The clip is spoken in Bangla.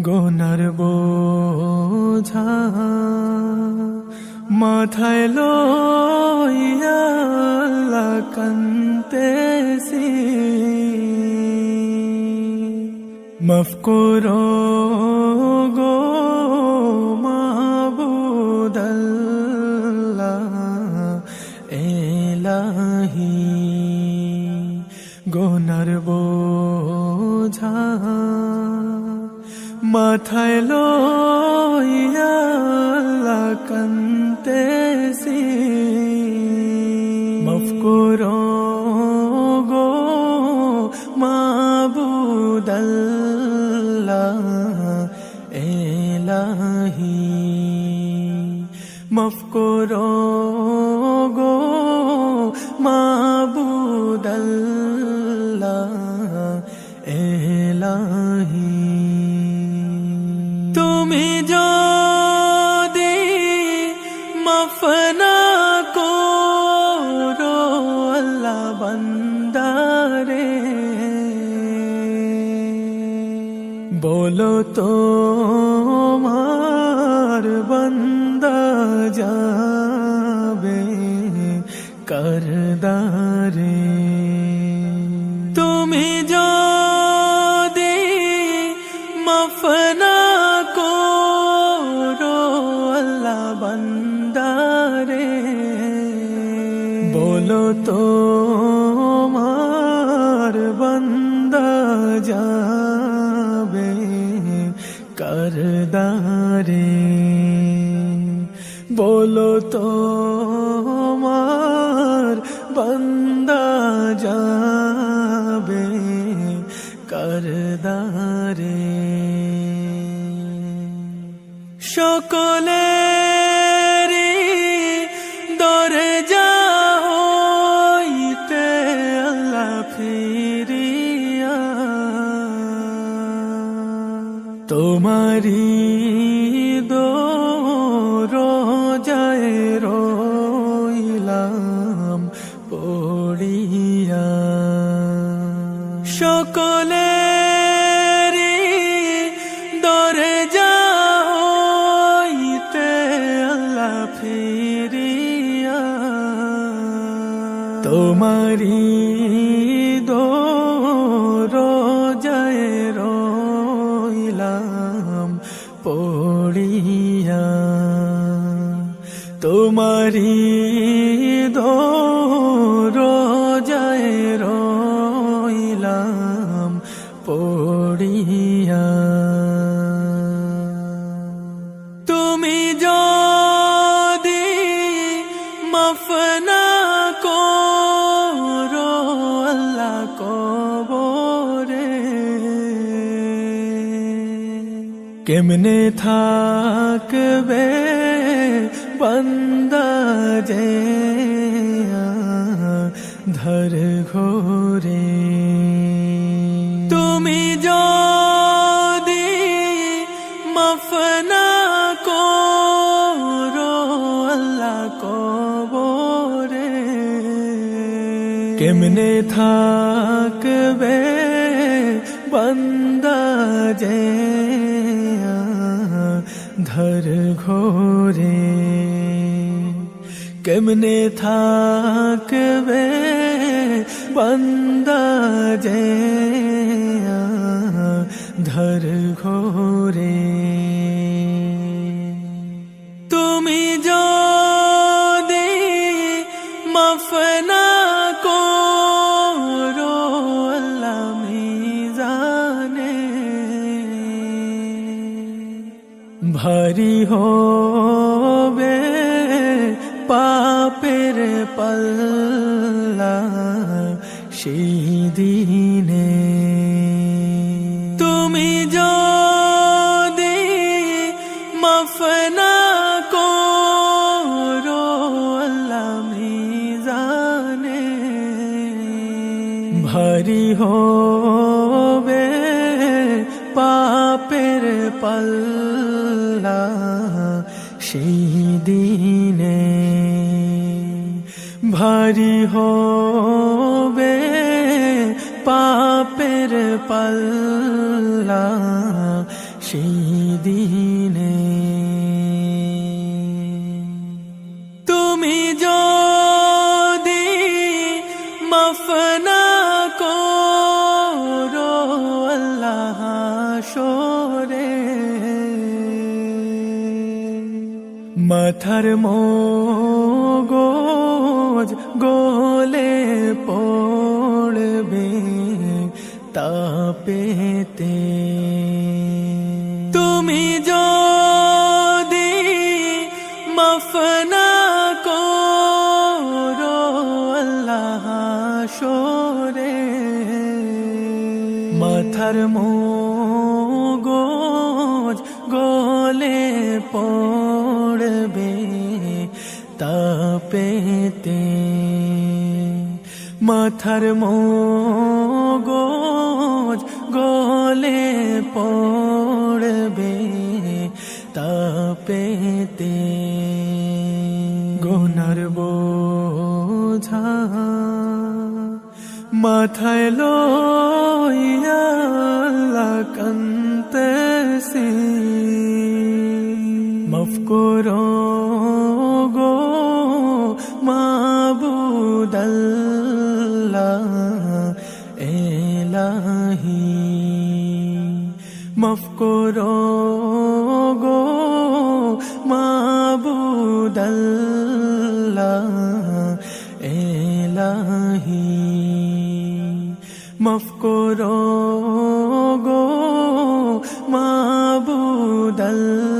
গোনার বোঝা মাথায় লইয়া কান্তেছি মাফ করো গো এলাহি। গোনার বোঝা মাথায় লইয়া কান্তেছি মফনা করো আল্লাহ বন্দারে বলো তো মার তো মার বন্দা যাবে করদারে। বলো তো মার বন্দা যাবে করদারে। সকলের ফিরিয়া তোমারি দো রোজায় রইলাম পড়িয়া। সকলের তোমারি দো রোজায় রইলাম পড়িয়া। তোমারি দো রোজায় রইলাম পড়িয়া। তুমি যদি কেমনে থাকবে বন্দা যে ধর ঘোরে? তুমি যদি মফনা করো আল্লাহ কবরে, কেমনে থাকবে বন্দা যে ধর ঘোরে কেমনে থাকবে বন্দা যে ধর ঘোরে তুমি যদি মফনা পাপের পাল্লা সেই দিনে। তুমি যদি মফনা করো, আল্লাহ মিজানে ভারী হবে পাপের পাল্লা সেই দিনে। ভারী হবে পাপের পাল্লা সেই দিনে। তুমি যদি মাফ না করো আল্লাহ সরে। মাথার মগজ গোলে পড়বে তাপেতে তুমি যদি মাফ না করো আল্লাহ সরে, মাথার মগজ গলে পড়বে তাপেতে মাথার মগজ গলে পড়বে তাপেতে গোনার বোঝা মাথায় লইয়া কান্তেছি মাফ করো মাফ করো গো মাবুদাল্লাহ এলাহি। মাফ করো গো মাবুদাল্লাহ